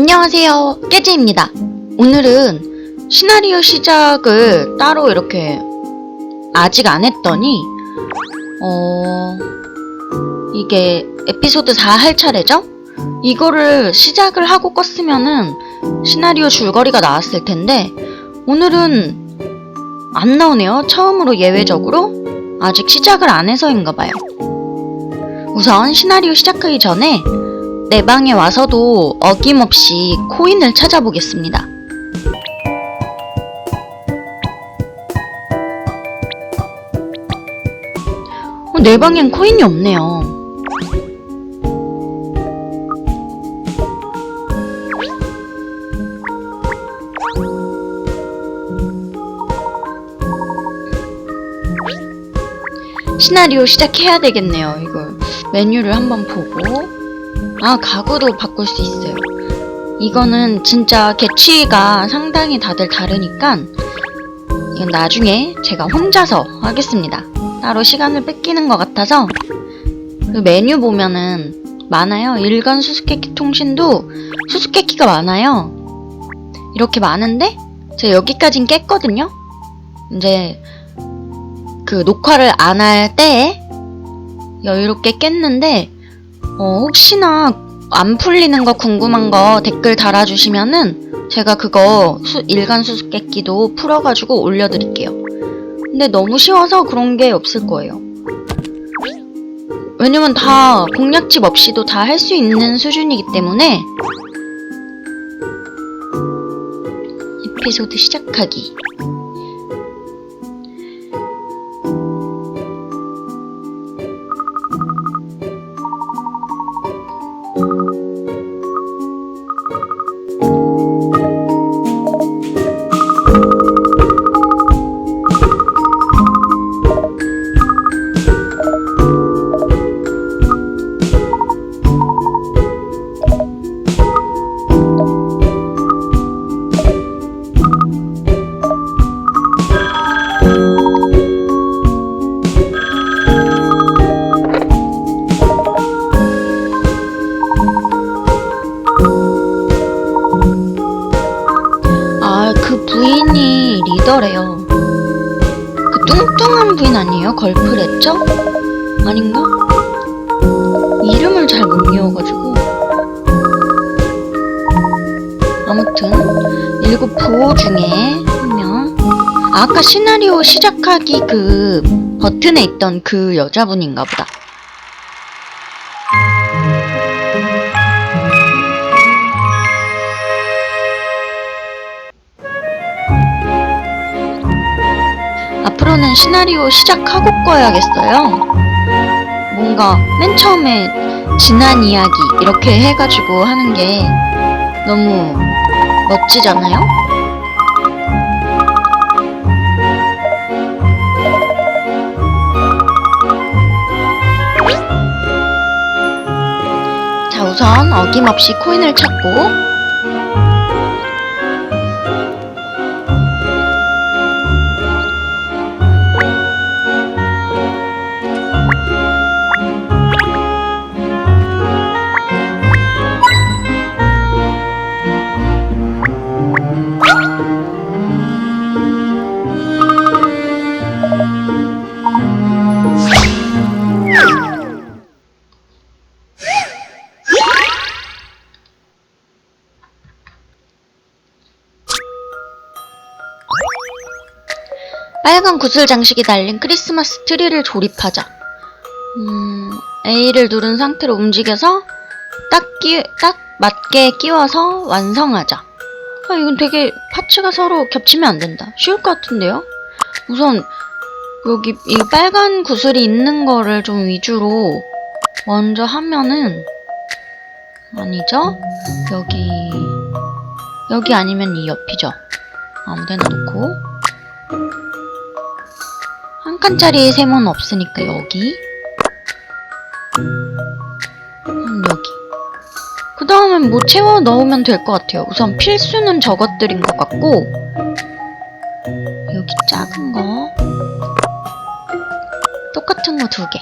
안녕하세요. 깨지입니다. 오늘은 시나리오 시작을 따로 이렇게 아직 안 했더니, 어, 이게 에피소드 4 할 차례죠? 이거를 시작을 하고 껐으면은 시나리오 줄거리가 나왔을 텐데, 오늘은 안 나오네요. 처음으로 예외적으로. 아직 시작을 안 해서인가 봐요. 우선 시나리오 시작하기 전에 내 방에 와서도 어김없이 코인을 찾아보겠습니다. 어, 내 방엔 코인이 없네요. 시나리오 시작해야 되겠네요. 이걸 메뉴를 한번 보고 아 가구도 바꿀 수 있어요. 이거는 진짜 개취가 상당히 다들 다르니까 이건 나중에 제가 혼자서 하겠습니다. 따로 시간을 뺏기는 것 같아서 그 메뉴 보면은 많아요. 일간 수수께끼 통신도 수수께끼가 많아요. 이렇게 많은데 제가 여기까진 깼거든요. 이제 그 녹화를 안 할 때에 여유롭게 깼는데 어, 혹시나 안 풀리는 거 궁금한 거 댓글 달아주시면은 제가 그거 수, 일간 수수께끼도 풀어가지고 올려드릴게요. 근데 너무 쉬워서 그런 게 없을 거예요. 왜냐면 다 공략집 없이도 다 할 수 있는 수준이기 때문에 에피소드 시작하기 아니에요? 걸프랬죠? 아닌가? 이름을 잘 못 외워가지고. 아무튼, 일곱 부호 중에 한 명. 아, 아까 시나리오 시작하기 그 버튼에 있던 그 여자분인가 보다. 앞으로는 시나리오 시작하고 꺼야겠어요. 뭔가 맨 처음에 지난 이야기 이렇게 해가지고 하는 게 너무 멋지잖아요? 자, 우선 어김없이 코인을 찾고 빨간 구슬 장식이 달린 크리스마스 트리를 조립하자. 음, A를 누른 상태로 움직여서 딱 끼, 딱 맞게 끼워서 완성하자. 아, 이건 되게 파츠가 서로 겹치면 안 된다. 쉬울 것 같은데요? 우선, 여기 이 빨간 구슬이 있는 거를 좀 위주로 먼저 하면은, 아니죠? 여기, 여기 아니면 이 옆이죠? 아무 데나 놓고. 한 칸짜리 세모는 없으니까 여기. 음, 여기. 그 다음엔 뭐 채워 넣으면 될 것 같아요. 우선 필수는 저것들인 것 같고 여기 작은 거. 똑같은 거 두개.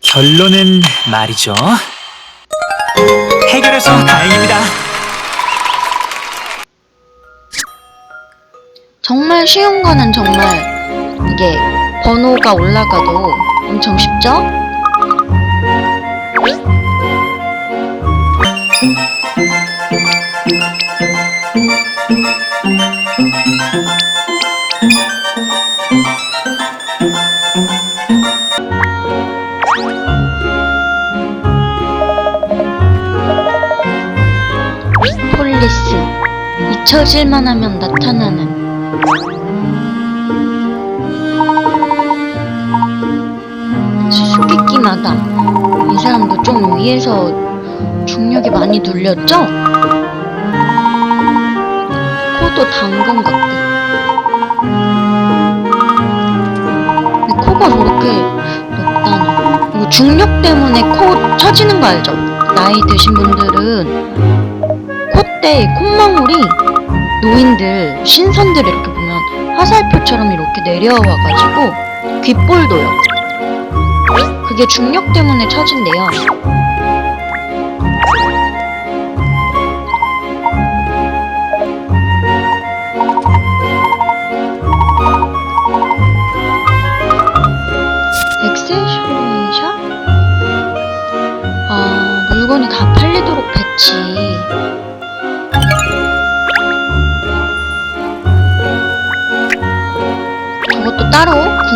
결론은 말이죠. 해결해서 다행입니다. 정말 쉬운 거는 정말 이게 번호가 올라가도 엄청 쉽죠? 폴리스 잊혀질만 하면 나타나는 수수께끼 마담 이 사람도 좀 위에서 중력이 많이 눌렸죠? 코도 당근 같고 코가 저렇게 높다니 이거 중력 때문에 코 처지는 거 알죠? 나이 드신 분들은 콧대 콧망울이 노인들 신선들 이렇게 보면 화살표처럼 이렇게 내려와가지고 귓볼도요 그게 중력 때문에 처진대요.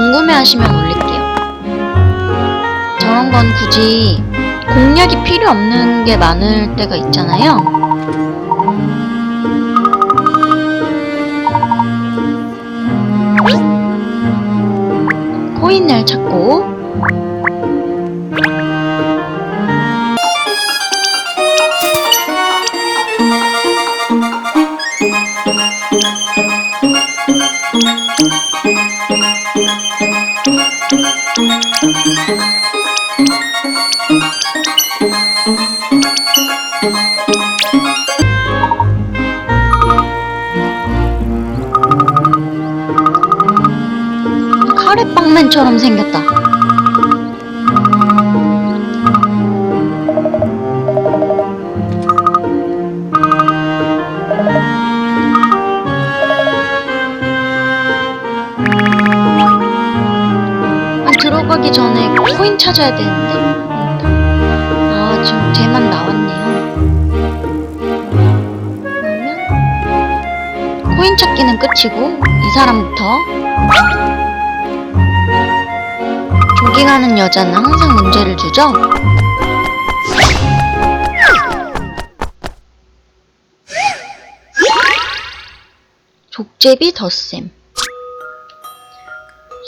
궁금해하시면 올릴게요. 저런 건 굳이 공략이 필요 없는 게 많을 때가 있잖아요. 코인을 찾고 카레빵맨처럼 생겼다. 코인 찾아야 되는데. 아, 지금 쟤만 나왔네요. 코인 찾기는 끝이고 이 사람부터 조깅하는 여자는 항상 문제를 주죠? 족제비 덧셈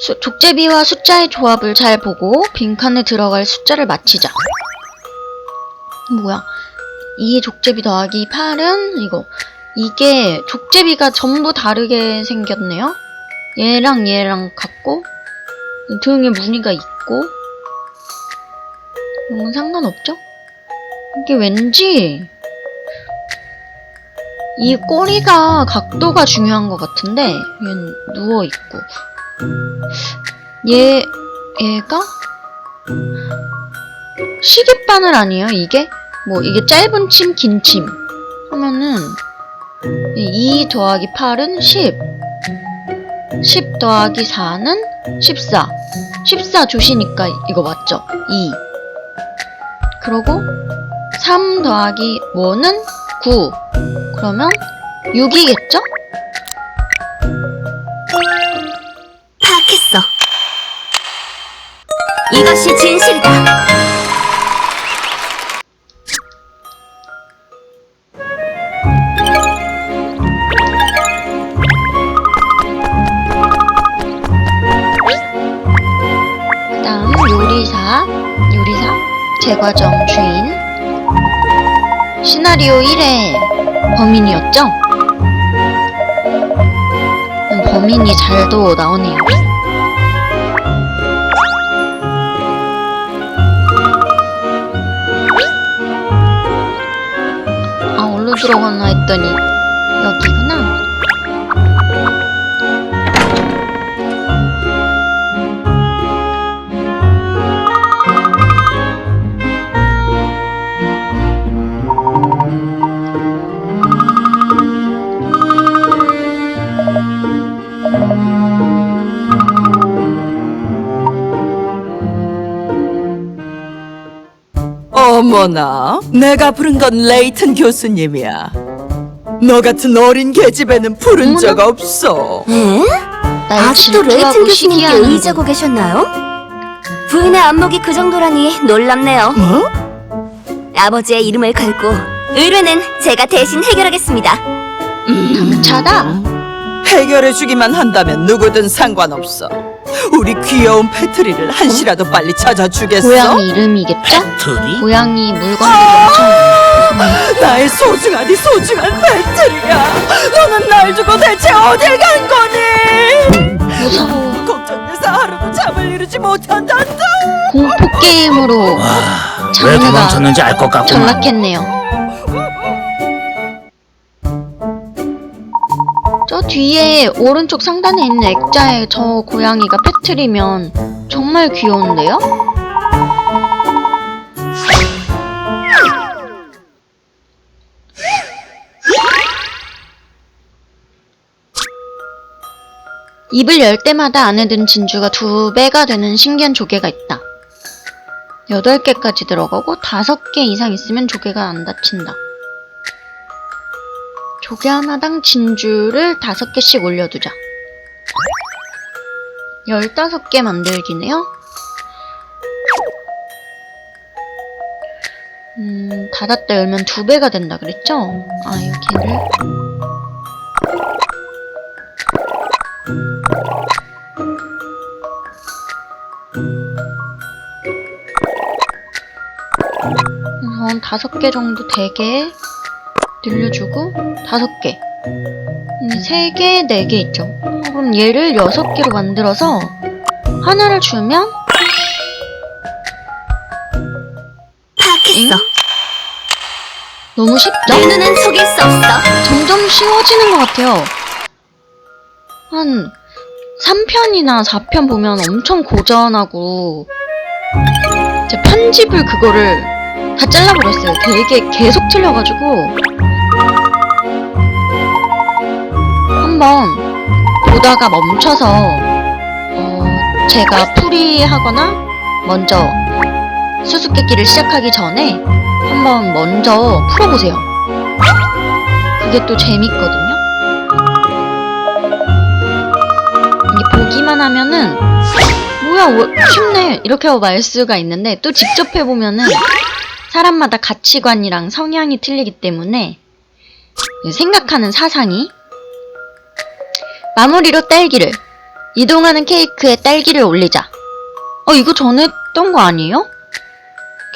수- 족제비와 숫자의 조합을 잘 보고 빈칸에 들어갈 숫자를 맞히자. 뭐야? 이 족제비 더하기 8은 이거. 이게 족제비가 전부 다르게 생겼네요? 얘랑 얘랑 같고 등에 무늬가 있고. 이런 건 상관없죠? 이게 왠지 이 꼬리가 각도가 중요한 것 같은데 얘는 누워 있고 얘 얘가 시계바늘 아니에요 이게? 뭐 이게 짧은 침, 긴 침 하면은 2 더하기 8은 10 10 더하기 4는 14 14 조시니까 이거 맞죠? 2 그러고 3 더하기 5는 9 그러면 6이겠죠? 이것이 진실이다. 그 다음 요리사 요리사 제과점 주인 시나리오 1의 범인이었죠? 음, 범인이 잘도 나오네요 아 어디로 들어가나 했 어머나, 내가 부른 건 레이튼 교수님이야. 너 같은 어린 계집애는 부른 어머나. 적 없어. 에? 날 아직도 레이튼 교수님께 의지하고 계셨나요? 부인의 안목이 그 정도라니 놀랍네요. 뭐? 아버지의 이름을 걸고 의뢰는 제가 대신 해결하겠습니다. 차다. 해결해주기만 한다면 누구든 상관없어. 우리 귀여운 패트리를 한시라도 빨리 찾아주겠어? 고양이 이름이겠죠? 둘이? 고양이 물건들이 엄청 나의 소중하디 소중한 패트리야. 너는 날 두고 대체 어딜 간 거니? 무서워. 걱정돼서 하루도 잠을 이루지 못한단다. 공포 게임으로 와, 왜 장르가 도망쳤는지 알 것 같구만. 전락했네요. 뒤에 오른쪽 상단에 있는 액자의 저 고양이가 패트리면 정말 귀여운데요? 입을 열 때마다 안에 든 진주가 두 배가 되는 신기한 조개가 있다. 8개까지 들어가고 5개 이상 있으면 조개가 안 닫힌다. 조개 하나당 진주를 5개씩 올려두자. 15개 만들기네요. 음, 닫았다 열면 2배가 된다 그랬죠? 아, 여기를. 우선 다섯 개 정도 되게 늘려주고 다섯 개, 음, 세 개, 네 개 있죠. 그럼 얘를 여섯 개로 만들어서 하나를 주면 파악했어. 너무 쉽죠? 내 눈은 속일 수 없어. 점점 쉬워지는 것 같아요. 한 3편이나 4편 보면 엄청 고전하고 제 편집을 그거를 다 잘라버렸어요. 되게 계속 틀려가지고 한번 보다가 멈춰서 어, 제가 풀이하거나 먼저 수수께끼를 시작하기 전에 한번 먼저 풀어보세요. 그게 또 재밌거든요. 이게 보기만 하면은 뭐야 왜- 쉽네 이렇게 말 수가 있는데 또 직접 해보면은 사람마다 가치관이랑 성향이 틀리기 때문에 생각하는 사상이 마무리로 딸기를 이동하는 케이크에 딸기를 올리자. 어 이거 전에 했던 거 아니에요?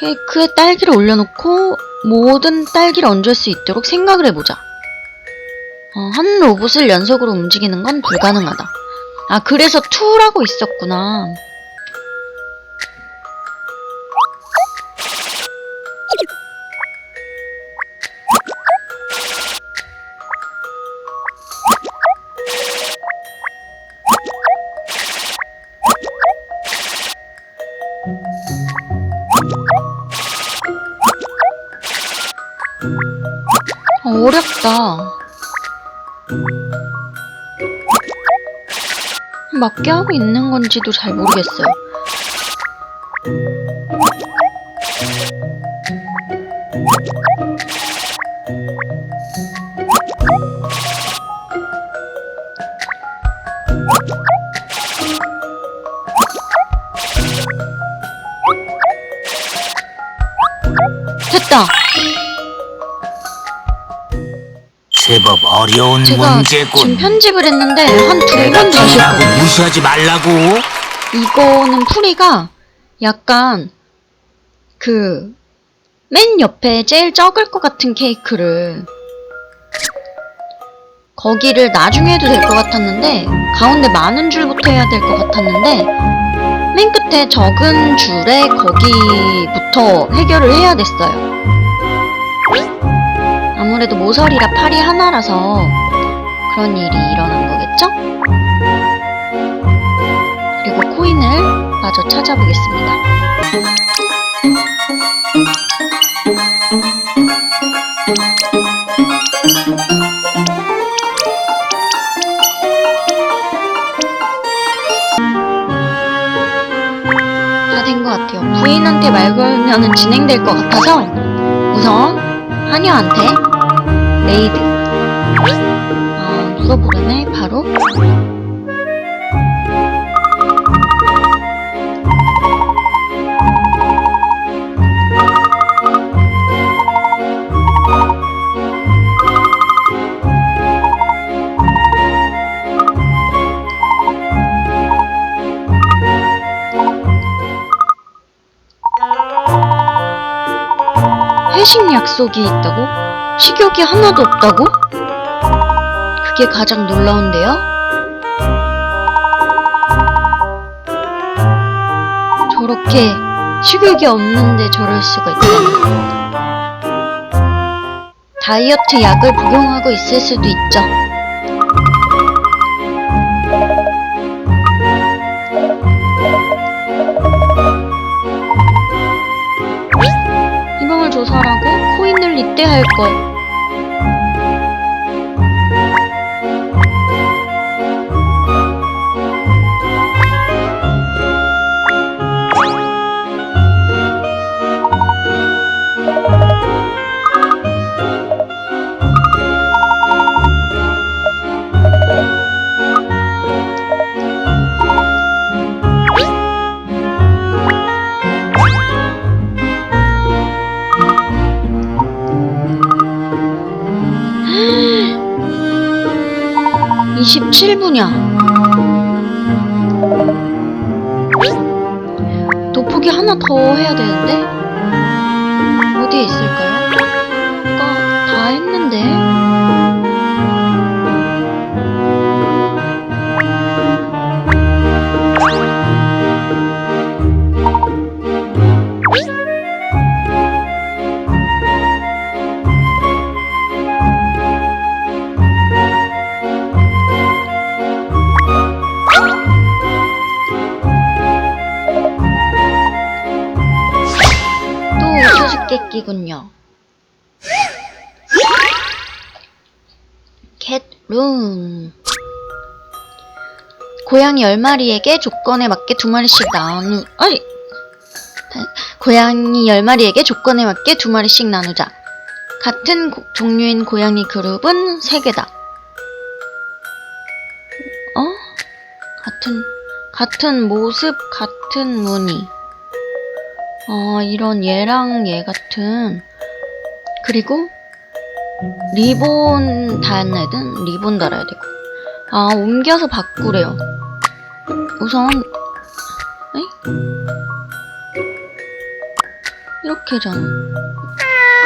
케이크에 딸기를 올려놓고 모든 딸기를 얹을 수 있도록 생각을 해보자. 어, 한 로봇을 연속으로 움직이는 건 불가능하다. 아, 그래서 2라고 있었구나. 어, 어렵다. 맞게 하고 있는 건지도 잘 모르겠어요. 제법 어려운 제가 문제군. 지금 편집을 했는데 한두 내가 번 정도 편하고 했거든요. 무시하지 말라고. 이거는 풀이가 약간 그 맨 옆에 제일 적을 것 같은 케이크를 거기를 나중에 해도 될 것 같았는데 가운데 많은 줄부터 해야 될 것 같았는데 맨 끝에 적은 줄에 거기부터 해결을 해야 됐어요. 아무래도 모서리라 팔이 하나라서 그런 일이 일어난 거겠죠? 그리고 코인을 마저 찾아보겠습니다. 다 된 것 같아요. 부인한테 말 걸면은 진행될 것 같아서 우선 하녀한테 메이드 아 물어보려네 바로 회식 약속이 있다고? 식욕이 하나도 없다고? 그게 가장 놀라운데요? 저렇게 식욕이 없는데 저럴 수가 있다니. 다이어트 약을 복용하고 있을 수도 있죠. 할 것. 27분이야. 도포기 하나 더 해야 되는데 어디에 있을까요? 고양이 10마리에게 조건에 맞게 두 마리씩 나누 아이. 고양이 10마리에게 조건에 맞게 두 마리씩 나누자. 같은 고- 종류인 고양이 그룹은 3개다. 어? 같은 같은 모습 같은 무늬. 어, 이런 얘랑 얘 같은. 그리고 리본 단 애든 리본 달아야 되고 아 옮겨서 바꾸래요. 우선 에이? 이렇게 잖아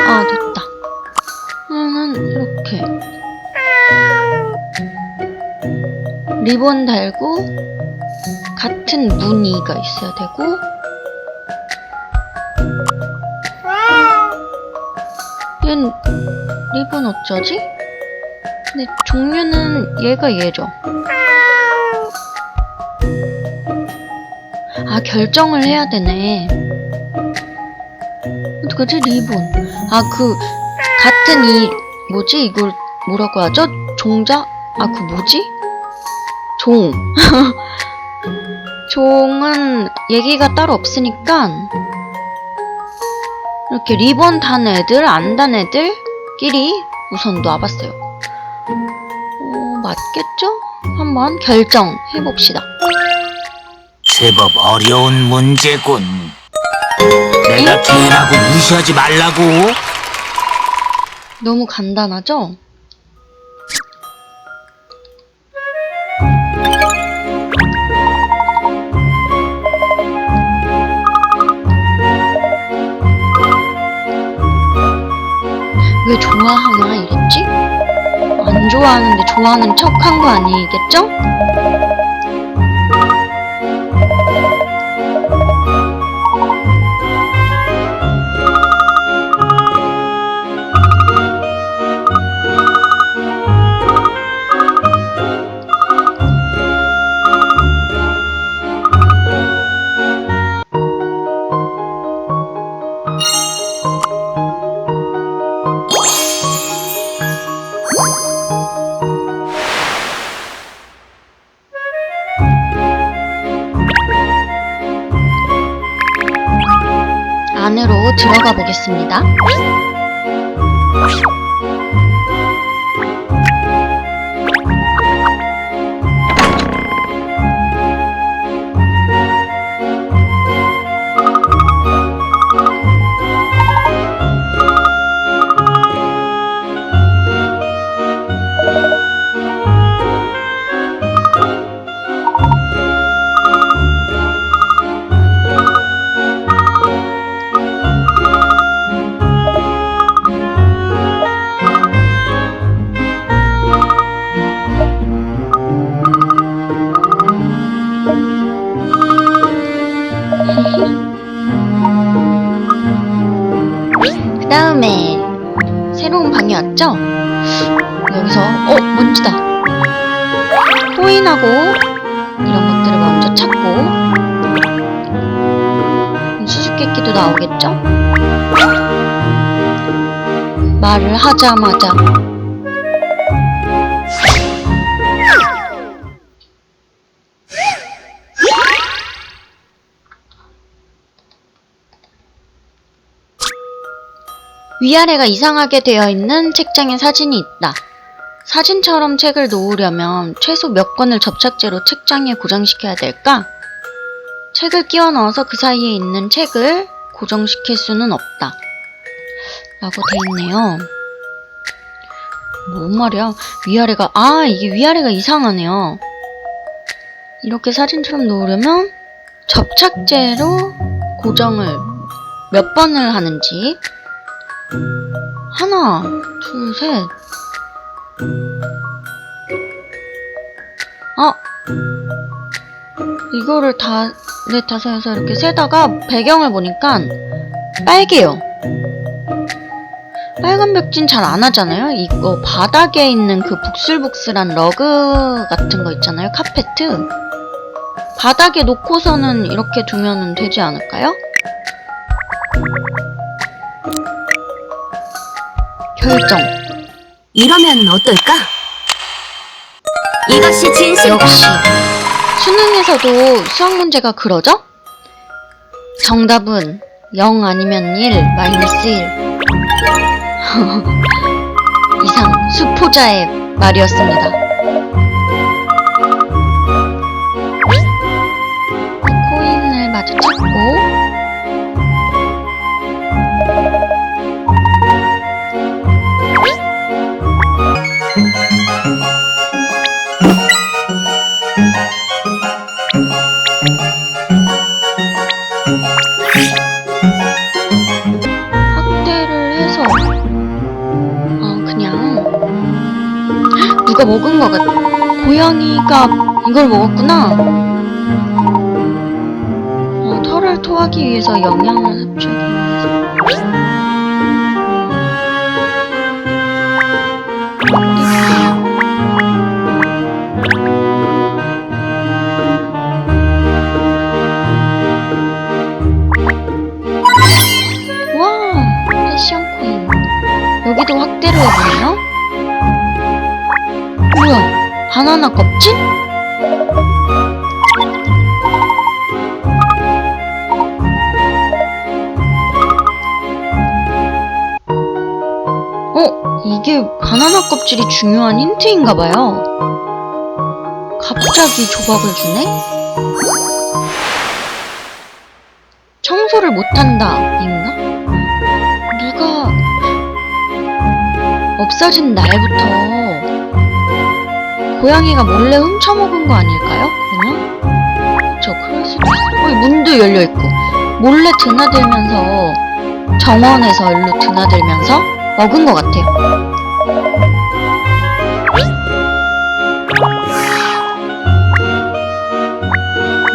아 됐다. 하나는 이렇게. 리본 달고 같은 무늬가 있어야 되고. 얘는 리본 어쩌지? 근데 종류는 얘가 얘죠. 아 결정을 해야 되네. 어떡하지 리본? 아 그 같은 이 뭐지 이걸 뭐라고 하죠? 종자? 아 그 뭐지? 종. 종은 얘기가 따로 없으니까 이렇게 리본 단 애들, 안 단 애들끼리 우선 놔봤어요. 어, 맞겠죠? 한번 결정해봅시다. 제법 어려운 문제군. 내가 개라고 무시하지 말라고. 너무 간단하죠? 왜 좋아하나? 안 좋아하는데 좋아하는 척 한 거 아니겠죠? 들어가 보겠습니다. 왔죠? 여기서 어 먼지다. 코인하고 이런 것들을 먼저 찾고 수수께끼도 나오겠죠? 말을 하자마자 위아래가 이상하게 되어 있는 책장에 사진이 있다. 사진처럼 책을 놓으려면 최소 몇 권을 접착제로 책장에 고정시켜야 될까? 책을 끼워 넣어서 그 사이에 있는 책을 고정시킬 수는 없다. 라고 돼 있네요. 뭔 말이야? 위아래가, 아, 이게 위아래가 이상하네요. 이렇게 사진처럼 놓으려면 접착제로 고정을 몇 번을 하는지 하나, 둘, 셋. 아! 이거를 다, 넷, 다섯, 여섯 이렇게 세다가 배경을 보니까 빨개요. 빨간 벽진 잘 안 하잖아요? 이거 바닥에 있는 그 북슬북슬한 러그 같은 거 있잖아요? 카페트. 바닥에 놓고서는 이렇게 두면 되지 않을까요? 결정. 이러면 어떨까? 이것이 진실. 역시 수능에서도 수학 문제가 그러죠? 정답은 0 아니면 1, 마이너스 1. 이상 수포자의 말이었습니다. 코인을 찾 누가 먹은 것 같아. 고양이가 이걸 먹었구나. 어, 털을 토하기 위해서 영양을 어? 이게 바나나 껍질이 중요한 힌트인가봐요 갑자기 조각을 주네? 청소를 못한다 인가? 누가 없어진 날부터 고양이가 몰래 훔쳐먹은 거 아닐까요? 그러면? 저 그럴 수도 있어. 어, 이 문도 열려있고 몰래 드나들면서 정원에서 일로 드나들면서 먹은 것 같아요.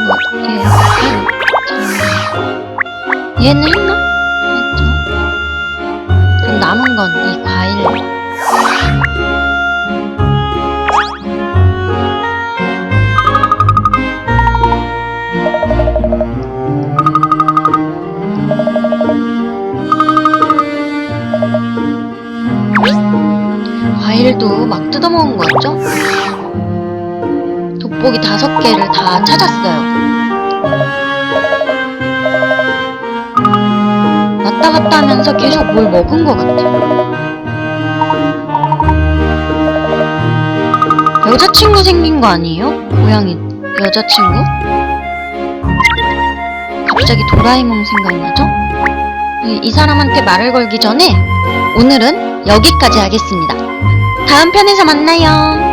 뭐, 얘는 했나? 했죠. 그럼 남은 건 이 과일. 뜯어먹은 거 같죠? 돋보기 다섯 개를 다 찾았어요. 왔다 갔다 하면서 계속 뭘 먹은 것 같아. 여자친구 생긴 거 아니에요? 고양이 여자친구? 갑자기 도라에몽 생각나죠? 이, 이 사람한테 말을 걸기 전에 오늘은 여기까지 하겠습니다. 다음 편에서 만나요.